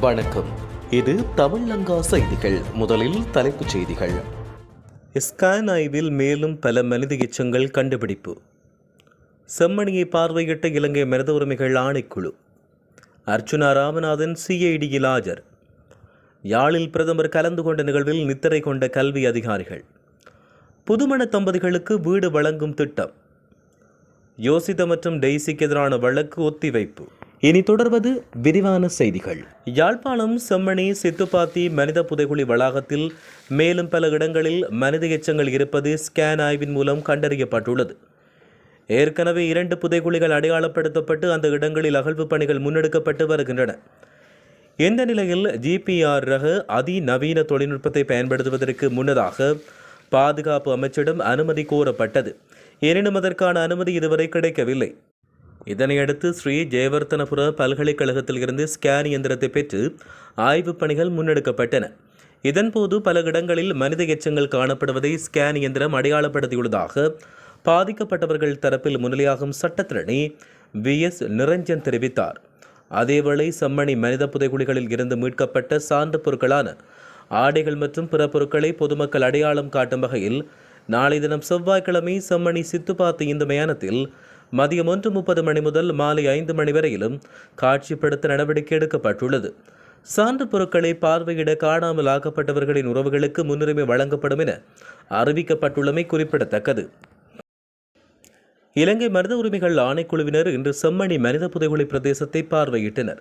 வணக்கம். இது தமிழங்கா செய்திகள். முதலில் தலைப்புச் செய்திகள். ஸ்கேன் ஆய்வில் மேலும் பல மனித எச்சங்கள் கண்டுபிடிப்பு. செம்மணியை பார்வையிட்ட இலங்கை மனித உரிமைகள் ஆணைக்குழு. அர்ச்சுனா ராமநாதன் சிஐடியில் ஆஜர். யாழில் பிரதமர் கலந்து கொண்ட நிகழ்வில் நித்திரை கொண்ட கல்வி அதிகாரிகள். புதுமண தம்பதிகளுக்கு வீடு வழங்கும் திட்டம். யோசித்த மற்றும் டெய்ஸிக்கு எதிரான வழக்கு ஒத்திவைப்பு. இனி தொடர்வது விரிவான செய்திகள். யாழ்ப்பாணம் செம்மணி சித்துப்பாத்தி மனித புதைகுழி வளாகத்தில் மேலும் பல இடங்களில் மனித எச்சங்கள் இருப்பது ஸ்கேன் ஆய்வின் மூலம் கண்டறியப்பட்டுள்ளது. ஏற்கனவே இரண்டு புதைகுழிகள் அடையாளப்படுத்தப்பட்டு அந்த இடங்களில் அகழ்வு பணிகள் முன்னெடுக்கப்பட்டு வருகின்றன. இந்த நிலையில் ஜிபிஆர் ரக அதிநவீன தொழில்நுட்பத்தை பயன்படுத்துவதற்கு முன்னதாக பாதுகாப்பு அமைச்சிடம் அனுமதி கோரப்பட்டது. எனினும் அதற்கான அனுமதி இதுவரை கிடைக்கவில்லை. இதனையடுத்து ஸ்ரீ ஜெயவர்த்தனபுர பல்கலைக்கழகத்தில் இருந்து ஸ்கேன் இயந்திரத்தை பெற்று ஆய்வுப் பணிகள் முன்னெடுக்கப்பட்டன. இதன்போது பல இடங்களில் மனித எச்சங்கள் காணப்படுவதை ஸ்கேன் இயந்திரம் அடையாளப்படுத்தியுள்ளதாக பாதிக்கப்பட்டவர்கள் தரப்பில் முன்னிலையாகும் சட்டத்திரணி வி. எஸ். நிரஞ்சன் தெரிவித்தார். அதேவேளை செம்மணி மனித புதைகுழிகளில் இருந்து மீட்கப்பட்ட சான்று பொருட்களான ஆடைகள் மற்றும் பிற பொருட்களை பொதுமக்கள் அடையாளம் காட்டும் வகையில் நாளை தினம் செவ்வாய்க்கிழமை செம்மணி சித்துப்பாத்து இந்த மயானத்தில் மதியம் ஒன்று முப்பது மணி முதல் மாலை ஐந்து மணி வரையிலும் காட்சிப்படுத்த நடவடிக்கை எடுக்கப்பட்டுள்ளது. சான்று பொருட்களை பார்வையிட காணாமல் ஆக்கப்பட்டவர்களின் உறவுகளுக்கு முன்னுரிமை வழங்கப்படும் என அறிவிக்கப்பட்டுள்ளமை குறிப்பிடத்தக்கது. இலங்கை மனித உரிமைகள் ஆணைக்குழுவினர் இன்று செம்மணி மனித புதைகுழி பிரதேசத்தை பார்வையிட்டனர்.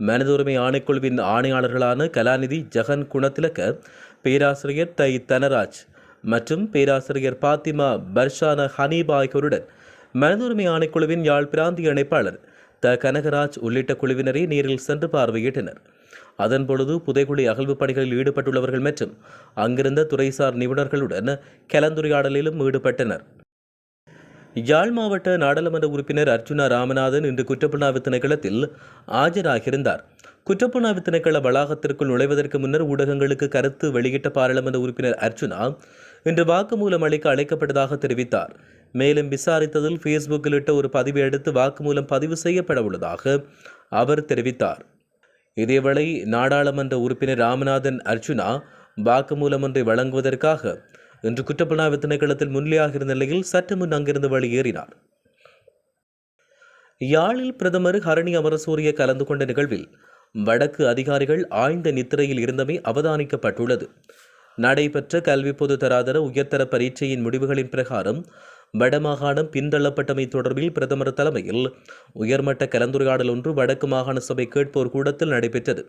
மனித உரிமை ஆணைக்குழுவின் ஆணையாளர்களான கலாநிதி ஜெகன் குணத்திலக்க பேராசிரியர் தை தனராஜ் மற்றும் பேராசிரியர் பாத்திமா பர்ஷான ஹனீப் ஆகியோருடன் மனதுரிமை ஆணைக்குழுவின் யாழ் பிராந்திய இணைப்பாளர் த. கனகராஜ் உள்ளிட்ட குழுவினரை நேரில் சென்று பார்வையிட்டனர். அதன்பொழுது புதைகுழி அகழ்வு பணிகளில் ஈடுபட்டுள்ளவர்கள் மற்றும் அங்கிருந்த துறைசார் நிபுணர்களுடன் கலந்துரையாடலிலும் ஈடுபட்டனர். யாழ் மாவட்ட நாடாளுமன்ற உறுப்பினர் அர்ச்சுனா ராமநாதன் இன்று குற்றப்புலனாய்வு திணைக்களத்தில் ஆஜராகியிருந்தார். குற்றப்புலனாய்வு திணைக்கள வளாகத்திற்குள் நுழைவதற்கு முன்னர் ஊடகங்களுக்கு கருத்து வெளியிட்ட பாராளுமன்ற உறுப்பினர் அர்ஜுனா இன்று வாக்குமூலம் அளிக்க அழைக்கப்பட்டதாக தெரிவித்தார். மேலும் விசாரித்ததில் ஃபேஸ்புக்கில் இட்ட ஒரு பதிவை அடுத்து வாக்குமூலம் பதிவு செய்யப்பட உள்ளதாக அவர் தெரிவித்தார். இதேவேளை நாடாளுமன்ற உறுப்பினர் ராமநாதன் அர்ஜுனா வாக்குமூலம் ஒன்றை வழங்குவதற்காக இன்று குற்றப்புலனாய்வு திணைக்களத்தில் முன்னிலையாக இருந்த நிலையில் சற்று முன் அங்கிருந்து வெளியேறினார். யாழில் பிரதமர் ஹரணி அமரசூரிய கலந்து கொண்ட நிகழ்வில் வடக்கு அதிகாரிகள் ஆழ்ந்த நித்திரையில் இருந்தமை அவதானிக்கப்பட்டுள்ளது. நடைபெற்ற கல்வி பொது தராதர உயர்தர பரீட்சையின் முடிவுகளின் பிரகாரம் வடமாகாணம் பின்தள்ளப்பட்டமை தொடர்பில் பிரதமர் தலைமையில் உயர்மட்ட கலந்துரையாடல் ஒன்று வடக்கு மாகாண சபை கேட்போர் கூடத்தில் நடைபெற்றது.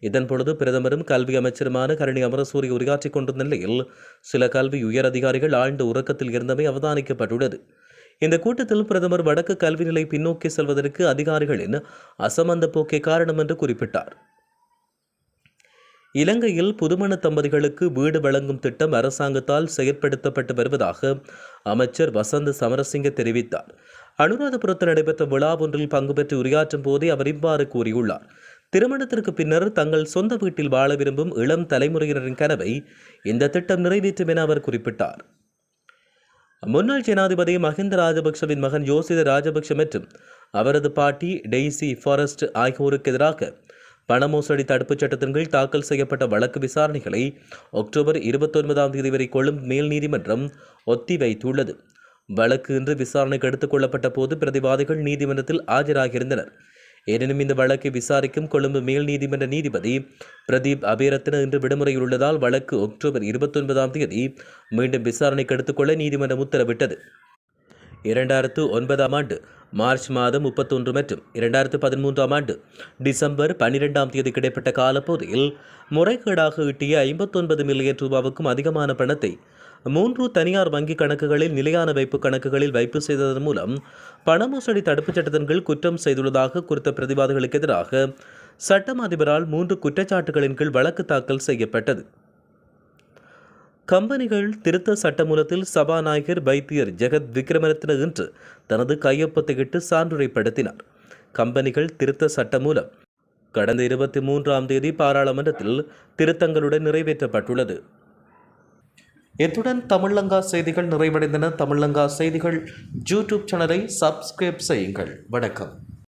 இதன்பொழுது பிரதமரும் கல்வி அமைச்சருமான கரணி அமரசூரி உரையாற்றிக் கொண்டிருந்த நிலையில் சில கல்வி உயர் அதிகாரிகள் ஆழ்ந்த உறக்கத்தில் இருந்தமை அவதானிக்கப்பட்டுள்ளது. இந்த கூட்டத்தில் பிரதமர் வடக்கு கல்வி நிலை பின்னோக்கி செல்வதற்கு அதிகாரிகளின் அசமந்த போக்கே காரணம் என்று குறிப்பிட்டார். இலங்கையில் புதுமண தம்பதிகளுக்கு வீடு வழங்கும் திட்டம் அரசாங்கத்தால் செயற்படுத்தப்பட்டு வருவதாக அமைச்சர் வசந்த் சமரசிங்க தெரிவித்தார். அனுராதபுரத்தில் நடைபெற்ற விழா ஒன்றில் பங்கு பெற்று உரையாற்றும் போதே அவர் இவ்வாறு கூறியுள்ளார். திருமணத்திற்கு பின்னர் தங்கள் சொந்த வீட்டில் வாழ விரும்பும் இளம் தலைமுறையினரின் கனவை இந்த திட்டம் நிறைவேற்றும் என அவர் குறிப்பிட்டார். முன்னாள் ஜனாதிபதி மஹிந்த ராஜபக்சவின் மகன் யோசித ராஜபக்ஷ மற்றும் அவரது பாட்டி டெய்சி ஃபாரஸ்ட் ஆகியோருக்கு எதிராக பண மோசடி தடுப்புச் சட்டத்தின் கீழ் தாக்கல் செய்யப்பட்ட வழக்கு விசாரணைகளை அக்டோபர் இருபத்தொன்பதாம் தேதி வரை கொள்ளும் மேல் நீதிமன்றம் ஒத்திவைத்துள்ளது. வழக்கு இன்று விசாரணைக்கு எடுத்துக் கொள்ளப்பட்ட போது பிரதிவாதிகள் நீதிமன்றத்தில் ஆஜராகியிருந்தனர். எனினும் இந்த வழக்கை விசாரிக்கும் கொழும்பு மேல் நீதிமன்ற நீதிபதி பிரதீப் அபேரத்ன இன்று விடுமுறையில் உள்ளதால் வழக்கு அக்டோபர் இருபத்தொன்பதாம் தேதி மீண்டும் விசாரணைக்கு எடுத்துக்கொள்ள நீதிமன்றம் உத்தரவிட்டது. இரண்டாயிரத்து ஒன்பதாம் ஆண்டு மார்ச் மாதம் முப்பத்தொன்று மற்றும் இரண்டாயிரத்து பதிமூன்றாம் ஆண்டு டிசம்பர் பன்னிரெண்டாம் தேதி கிடைப்பட்ட காலப்பகுதியில் முறைகேடாக ஈட்டிய ஐம்பத்தொன்பது மில்லியன் ரூபாவுக்கும் அதிகமான பணத்தை மூன்று தனியார் வங்கிக் கணக்குகளில் நிலையான வைப்பு கணக்குகளில் வைப்பு செய்ததன் மூலம் பண மோசடி தடுப்புச் சட்டத்தின் கீழ் குற்றம் செய்துள்ளதாக குறித்த பிரதிவாதிகளுக்கு எதிராக சட்டம் அதிபரால் மூன்று குற்றச்சாட்டுகளின் கீழ் வழக்கு தாக்கல் செய்யப்பட்டது. கம்பெனிகள் திருத்த சட்டமூலத்தில் சபாநாயகர் வைத்தியர் ஜெகத் விக்ரமரத்ன இன்று தனது கையொப்பத்தையிட்டு சான்றுரைப்படுத்தினார். கம்பெனிகள் திருத்த சட்டமூலம் கடந்த இருபத்தி மூன்றாம் தேதி பாராளுமன்றத்தில் திருத்தங்களுடன் நிறைவேற்றப்பட்டுள்ளது. இத்துடன் தமிழங்கா செய்திகள் நிறைவடைந்தன. தமிழங்கா செய்திகள் யூடியூப் சேனலை சப்ஸ்கிரைப் செய்யுங்கள். வணக்கம்.